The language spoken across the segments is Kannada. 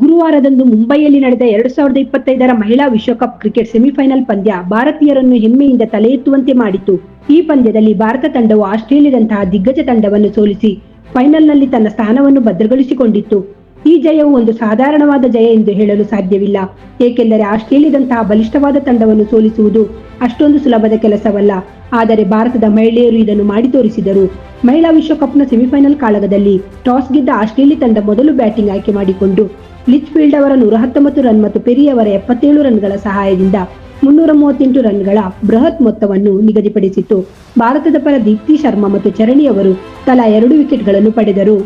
ಗುರುವಾರದಂದು ಮುಂಬೈಯಲ್ಲಿ ನಡೆದ ಎರಡ್ ಸಾವಿರದ ಇಪ್ಪತ್ತೈದರ ಮಹಿಳಾ ವಿಶ್ವಕಪ್ ಕ್ರಿಕೆಟ್ ಸೆಮಿಫೈನಲ್ ಪಂದ್ಯ ಭಾರತೀಯರನ್ನು ಹೆಮ್ಮೆಯಿಂದ ತಲೆ ಎತ್ತುವಂತೆ ಮಾಡಿತು. ಈ ಪಂದ್ಯದಲ್ಲಿ ಭಾರತ ತಂಡವು ಆಸ್ಟ್ರೇಲಿಯಾದಂತಹ ದಿಗ್ಗಜ ತಂಡವನ್ನು ಸೋಲಿಸಿ ಫೈನಲ್ನಲ್ಲಿ ತನ್ನ ಸ್ಥಾನವನ್ನು ಭದ್ರಗೊಳಿಸಿಕೊಂಡಿತ್ತು. ಈ ಜಯವು ಒಂದು ಸಾಧಾರಣವಾದ ಜಯ ಎಂದು ಹೇಳಲು ಸಾಧ್ಯವಿಲ್ಲ. ಏಕೆಂದರೆ ಆಸ್ಟ್ರೇಲಿಯಾದಂತಹ ಬಲಿಷ್ಠವಾದ ತಂಡವನ್ನು ಸೋಲಿಸುವುದು ಅಷ್ಟೊಂದು ಸುಲಭದ ಕೆಲಸವಲ್ಲ. ಆದರೆ ಭಾರತದ ಮಹಿಳೆಯರು ಇದನ್ನು ಮಾಡಿ ತೋರಿಸಿದರು. ಮಹಿಳಾ ವಿಶ್ವಕಪ್ನ ಸೆಮಿಫೈನಲ್ ಕಾಳಗದಲ್ಲಿ ಟಾಸ್ ಗೆದ್ದ ಆಸ್ಟ್ರೇಲಿಯಾ ತಂಡ ಮೊದಲು ಬ್ಯಾಟಿಂಗ್ ಆಯ್ಕೆ ಮಾಡಿಕೊಂಡು ಲಿಚ್ಫೀಲ್ಡ್ ಅವರ ನೂರ ಹತ್ತೊಂಬತ್ತು ರನ್ ಮತ್ತು ಪೆರಿ ಅವರ ಎಪ್ಪತ್ತೇಳು ರನ್ಗಳ ಸಹಾಯದಿಂದ ಮುನ್ನೂರ ಮೂವತ್ತೆಂಟು ರನ್ಗಳ ಬೃಹತ್ ಮೊತ್ತವನ್ನು ನಿಗದಿಪಡಿಸಿತ್ತು. ಭಾರತದ ಪರ ದೀಪ್ತಿ ಶರ್ಮಾ ಮತ್ತು ಚರಣಿ ಅವರು ತಲಾ ಎರಡು ವಿಕೆಟ್ಗಳನ್ನು ಪಡೆದರು.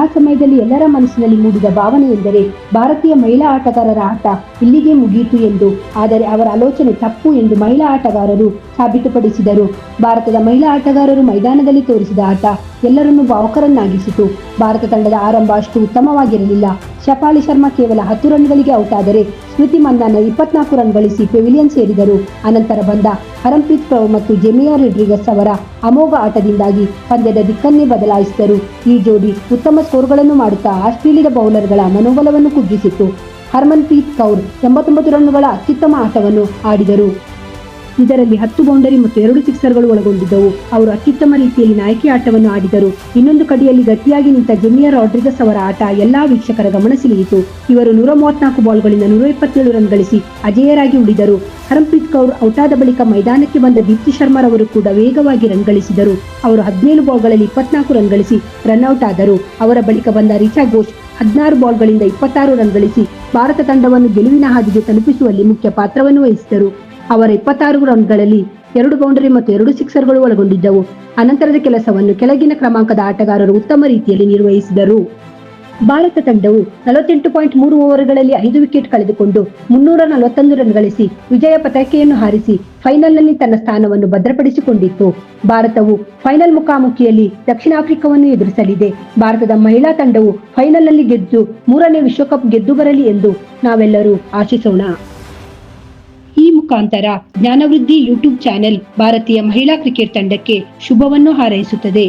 ಆ ಸಮಯದಲ್ಲಿ ಎಲ್ಲರ ಮನಸ್ಸಿನಲ್ಲಿ ಮೂಡಿದ ಭಾವನೆ ಎಂದರೆ ಭಾರತೀಯ ಮಹಿಳಾ ಆಟಗಾರರ ಆಟ ಇಲ್ಲಿಗೆ ಮುಗಿಯಿತು ಎಂದು, ಆದರೆ ಅವರ ಆಲೋಚನೆ ತಪ್ಪು ಎಂದು ಮಹಿಳಾ ಆಟಗಾರರು ಸಾಬೀತುಪಡಿಸಿದರು. ಭಾರತದ ಮಹಿಳಾ ಆಟಗಾರರು ಮೈದಾನದಲ್ಲಿ ತೋರಿಸಿದ ಆಟ ಎಲ್ಲರನ್ನೂ ಭಾವುಕರನ್ನಾಗಿಸಿತು ಭಾರತ ತಂಡದ ಆರಂಭ ಅಷ್ಟು ಉತ್ತಮವಾಗಿರಲಿಲ್ಲ. ಶಫಾಲಿ ಶರ್ಮಾ ಕೇವಲ ಹತ್ತು ರನ್ಗಳಿಗೆ ಔಟ್ ಆದರೆ ಸ್ಮೃತಿ ಮಂದಾನ ಇಪ್ಪತ್ನಾಲ್ಕು ರನ್ ಗಳಿಸಿ ಪೆವಿಲಿಯನ್ ಸೇರಿದರು. ಅನಂತರ ಬಂದ ಹರಂಪ್ರೀತ್ ಕೌರ್ ಮತ್ತು ಜೆಮಿಯಾ ರೆಡ್ರಿಗಸ್ ಅವರ ಅಮೋಘ ಆಟದಿಂದಾಗಿ ಪಂದ್ಯದ ದಿಕ್ಕನ್ನೇ ಬದಲಾಯಿಸಿದರು. ಈ ಜೋಡಿ ಉತ್ತಮ ಸ್ಕೋರ್ಗಳನ್ನು ಮಾಡುತ್ತಾ ಆಸ್ಟ್ರೇಲಿಯಾದ ಬೌಲರ್ಗಳ ಮನೋಬಲವನ್ನು ಕುಗ್ಗಿಸಿತು ಹರ್ಮನ್ಪ್ರೀತ್ ಕೌರ್ ಎಂಬತ್ತೊಂಬತ್ತು ರನ್ನುಗಳ ಅತ್ಯುತ್ತಮ ಆಟವನ್ನು ಆಡಿದರು. ಇದರಲ್ಲಿ ಹತ್ತು ಬೌಂಡರಿ ಮತ್ತು ಎರಡು ಸಿಕ್ಸರ್ಗಳು ಒಳಗೊಂಡಿದ್ದವು. ಅವರು ಅತ್ಯುತ್ತಮ ರೀತಿಯಲ್ಲಿ ನಾಯಕಿ ಆಟವನ್ನು ಆಡಿದರು. ಇನ್ನೊಂದು ಕಡೆಯಲ್ಲಿ ಗಟ್ಟಿಯಾಗಿ ನಿಂತ ಜೆಮಿಯರ್ ರಾಡ್ರಿಗಸ್ ಅವರ ಆಟ ಎಲ್ಲಾ ವೀಕ್ಷಕರ ಗಮನ ಸೆಳೆಯಿತು. ಇವರು ನೂರ ಮೂವತ್ನಾಲ್ಕು ಬಾಲ್ಗಳಿಂದ ನೂರ ಇಪ್ಪತ್ತೇಳು ರನ್ ಗಳಿಸಿ ಅಜೇಯರಾಗಿ ಉಳಿದರು. ಹರಂಪ್ರೀತ್ ಕೌರ್ ಔಟಾದ ಬಳಿಕ ಮೈದಾನಕ್ಕೆ ಬಂದ ದೀಪ್ತಿ ಶರ್ಮಾ ಅವರು ಕೂಡ ವೇಗವಾಗಿ ರನ್ ಗಳಿಸಿದರು. ಅವರು ಹದಿನೇಳು ಬಾಲ್ಗಳಲ್ಲಿ ಇಪ್ಪತ್ನಾಲ್ಕು ರನ್ ಗಳಿಸಿ ರನ್ಔಟ್ ಆದರು. ಅವರ ಬಳಿಕ ಬಂದ ರಿಚಾ ಘೋಷ್ ಹದಿನಾರು ಬಾಲ್ಗಳಿಂದ ಇಪ್ಪತ್ತಾರು ರನ್ ಗಳಿಸಿ ಭಾರತ ತಂಡವನ್ನು ಗೆಲುವಿನ ಹಾದಿಗೆ ತಲುಪಿಸುವಲ್ಲಿ ಮುಖ್ಯ ಪಾತ್ರವನ್ನು ವಹಿಸಿದರು. ಅವರ ಇಪ್ಪತ್ತಾರು ರನ್ಗಳಲ್ಲಿ ಎರಡು ಬೌಂಡರಿ ಮತ್ತು ಎರಡು ಸಿಕ್ಸರ್ಗಳು ಒಳಗೊಂಡಿದ್ದವು. ಅನಂತರದ ಕೆಲಸವನ್ನು ಕೆಳಗಿನ ಕ್ರಮಾಂಕದ ಆಟಗಾರರು ಉತ್ತಮ ರೀತಿಯಲ್ಲಿ ನಿರ್ವಹಿಸಿದರು. ಭಾರತ ತಂಡವು ನಲವತ್ತೆಂಟು ಪಾಯಿಂಟ್ ಮೂರು ಓವರ್ಗಳಲ್ಲಿ ಐದು ವಿಕೆಟ್ ಕಳೆದುಕೊಂಡು ಮುನ್ನೂರ ನಲವತ್ತೊಂದು ರನ್ ಗಳಿಸಿ ವಿಜಯ ಪತಾಕೆಯನ್ನು ಹಾರಿಸಿ ಫೈನಲ್ನಲ್ಲಿ ತನ್ನ ಸ್ಥಾನವನ್ನು ಭದ್ರಪಡಿಸಿಕೊಂಡಿತ್ತು. ಭಾರತವು ಫೈನಲ್ ಮುಖಾಮುಖಿಯಲ್ಲಿ ದಕ್ಷಿಣ ಆಫ್ರಿಕಾವನ್ನು ಎದುರಿಸಲಿದೆ. ಭಾರತದ ಮಹಿಳಾ ತಂಡವು ಫೈನಲ್ನಲ್ಲಿ ಗೆದ್ದು ಮೂರನೇ ವಿಶ್ವಕಪ್ ಗೆದ್ದು ಬರಲಿ ಎಂದು ನಾವೆಲ್ಲರೂ ಆಶಿಸೋಣ. ಮುಖಾಂತರ ಜ್ಞಾನವೃದ್ಧಿ ಯೂಟ್ಯೂಬ್ ಚಾನೆಲ್ ಭಾರತೀಯ ಮಹಿಳಾ ಕ್ರಿಕೆಟ್ ತಂಡಕ್ಕೆ ಶುಭವನ್ನು ಹಾರೈಸುತ್ತದೆ.